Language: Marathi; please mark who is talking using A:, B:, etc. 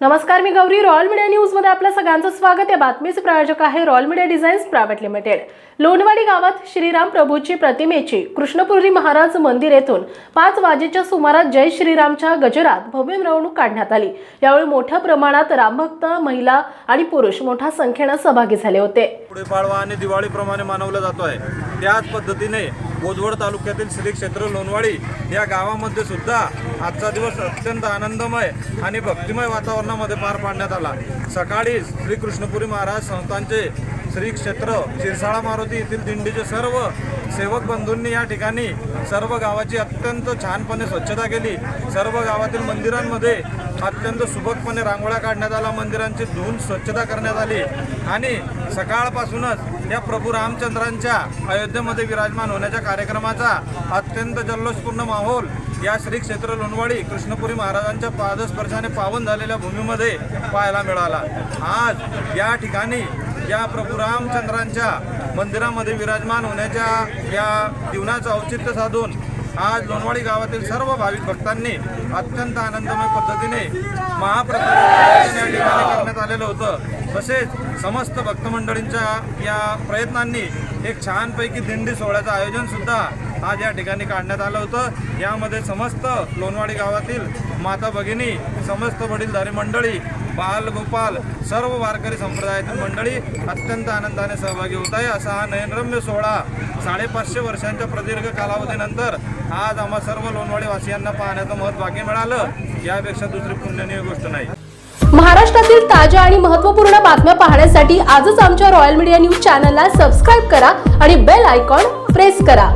A: नमस्कार मी गौरी. रॉयल मीडिया न्यूजमध्ये आपल्या सगळ्यांचं स्वागत. आहे बातमीचे प्रायोजक आहे Royal Media Designs Private Limited. Lonwadi गावात श्रीराम प्रभूची प्रतिमेची कृष्णपुरी महाराज मंदिर येथून पाच वाजेच्या सुमारास जय श्रीरामच्या गजरात भव्य मिरवणूक काढण्यात आली. यावेळी मोठ्या प्रमाणात रामभक्त महिला आणि पुरुष मोठ्या संख्येनं सहभागी झाले होते.
B: पुढे पाडवा आणि दिवाळीप्रमाणे मानवला जातो आहे त्याच पद्धतीने बोजवड तालुक्यातील श्री क्षेत्र लोणवाडी या गावामध्ये सुद्धा आजचा दिवस अत्यंत आनंदमय आणि भक्तिमय वातावरणामध्ये पार पाडण्यात आला. सकाळी श्री कृष्णपुरी महाराज संस्थांचे श्री क्षेत्र शिरसाळा मारुती येथील दिंडीचे सर्व सेवक बंधूंनी या ठिकाणी सर्व गावाची अत्यंत छानपणे स्वच्छता केली. सर्व गावातील मंदिरांमध्ये अत्यंत सुबकपणे रांगोळ्या काढण्यात आला मंदिरांची धुवून स्वच्छता करण्यात आली आणि सकाळपासूनच या प्रभू रामचंद्रांच्या अयोध्येमध्ये विराजमान होण्याच्या कार्यक्रमाचा अत्यंत जल्लोषपूर्ण माहोल या श्री क्षेत्र लोणवाडी कृष्णपुरी महाराजांच्या पादस्पर्शाने पावन झालेल्या भूमीमध्ये पाहायला मिळाला. आज या ठिकाणी या प्रभू रामचंद्रांच्या मंदिरामध्ये विराजमान होण्याच्या या जीवनाचं औचित्य साधून आज लोणवाडी गावातील सर्व भाविक भक्तांनी अत्यंत आनंदमय पद्धतीने महाप्रसाद या ठिकाणी करण्यात आलेलं होतं. तसेच समस्त भक्तमंडळींच्या या प्रयत्नांनी एक छानपैकी दिंडी सोहळ्याचं आयोजन सुद्धा आज या ठिकाणी काढण्यात आलं होतं. यामध्ये समस्त लोणवाडी गावातील माता भगिनी समस्त वडीलधारी मंडळी बाल गोपाल सर्व वारकरी संप्रदायातील मंडळी अत्यंत आनंदाने सहभागी होत आहे. असा हा नयनरम्य सोहळा साडेपाचशे वर्षांच्या प्रदीर्घ कालावधीनंतर आज आम्हा सर्व लोणवाडी वासियांना पाहण्याचं महत् भाग्य मिळालं. यापेक्षा दुसरी पुण्यनीय गोष्ट नाही.
A: महाराष्ट्रातील ताज्या आणि महत्त्वपूर्ण बातम्या पाहण्यासाठी आजच आमच्या रॉयल मीडिया न्यूज चॅनलला सबस्क्राईब करा आणि बेल आयकॉन प्रेस करा.